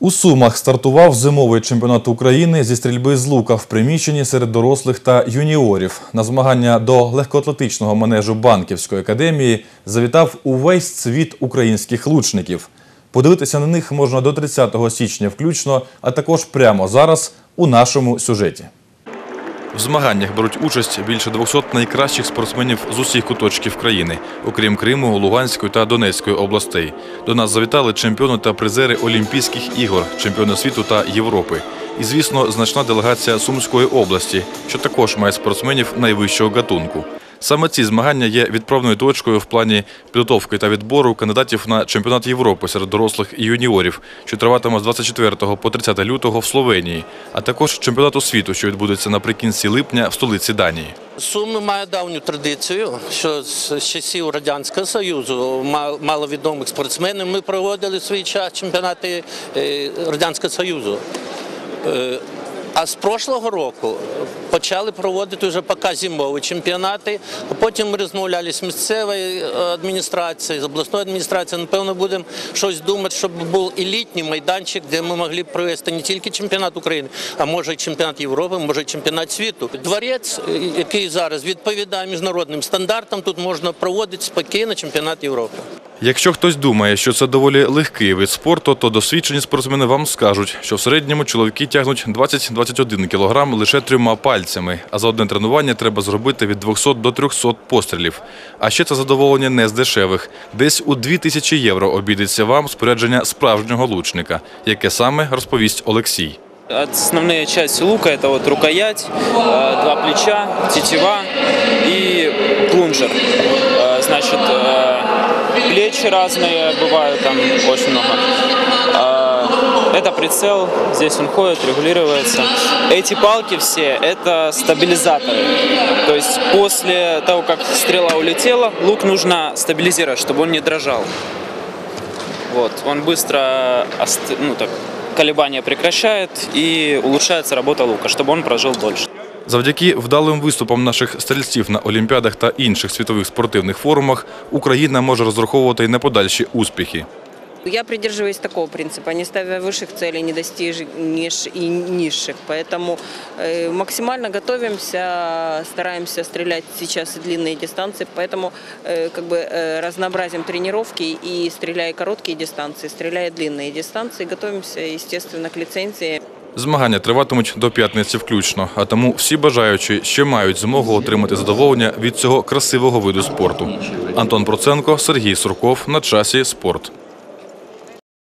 У Сумах стартував зимовий чемпіонат України зі стрільби з лука в приміщенні серед дорослих та юніорів. На змагання до легкоатлетичного манежу Банківської академії завітав увесь світ українських лучників. Подивитися на них можна до 30 січня включно, а також прямо зараз у нашому сюжеті. В змаганнях беруть участь більше 200 найкращих спортсменів з усіх куточків країни, окрім Криму, Луганської та Донецької областей. До нас завітали чемпіони та призери Олімпійських ігор, чемпіони світу та Європи. І, звісно, значна делегація Сумської області, що також має спортсменів найвищого гатунку. Саме ці змагання є відправною точкою в плані підготовки та відбору кандидатів на чемпіонат Європи серед дорослих і юніорів, що триватиме з 24 по 30 лютого в Словенії, а також чемпіонату світу, що відбудеться наприкінці липня в столиці Данії. Суми має давню традицію, що з часів Радянського Союзу мал- маловідомих спортсменів ми проводили свій час чемпіонати е, Радянського Союзу. А з прошлого року почали проводити вже поки зимові чемпіонати, а потім ми розмовляли з місцевою е, адміністрацією, з обласною адміністрацією. Напевно, будемо щось думати, щоб був і літній майданчик, де ми могли провести не тільки чемпіонат України, а може і чемпіонат Європи, може і чемпіонат світу. Дворець, е, який зараз відповідає міжнародним стандартам, тут можна проводити спокійно чемпіонат Європи. Якщо хтось думає, що це доволі легкий вид спорту, то досвідчені спортсмени вам скажуть, що в середньому чоловіки тягнуть 20-21 кілограм лише трьома пальцями, а за одне тренування треба зробити від 200 до 300 пострілів. А ще це задоволення не з дешевих. Десь у 2000 євро обійдеться вам спорядження справжнього лучника, яке саме розповість Олексій. Основные части лука это вот рукоять, э, два плеча, тетива и плунжер. Значит, э, плечи разные бывают, там очень много. Э, Это прицел, здесь он ходит, регулируется. Эти палки все это стабилизаторы. То есть после того, как стрела улетела, лук нужно стабилизировать, чтобы он не дрожал. Вот, он быстро ну, так, колебания прекращает и улучшается работа лука, чтобы он прожил дольше. Завдяки вдалим виступам наших стрільців на олімпіадах та інших світових спортивних форумах Україна може розраховувати й на подальші успіхи. Я придерживаюсь такого принципа, не ставя высших целей, не достигнешь и низших. Поэтому э, максимально готовимся, стараемся стрелять сейчас и длинные дистанции, поэтому э, как бы э, разнообразим тренировки и стреляя короткие дистанции, стреляя длинные дистанции, готовимся, естественно, к лицензии. Змагання триватимуть до п'ятниці включно, а тому всі бажаючі ще мають змогу отримати задоволення від цього красивого виду спорту. Антон Проценко, Сергій Сурков на часі спорт.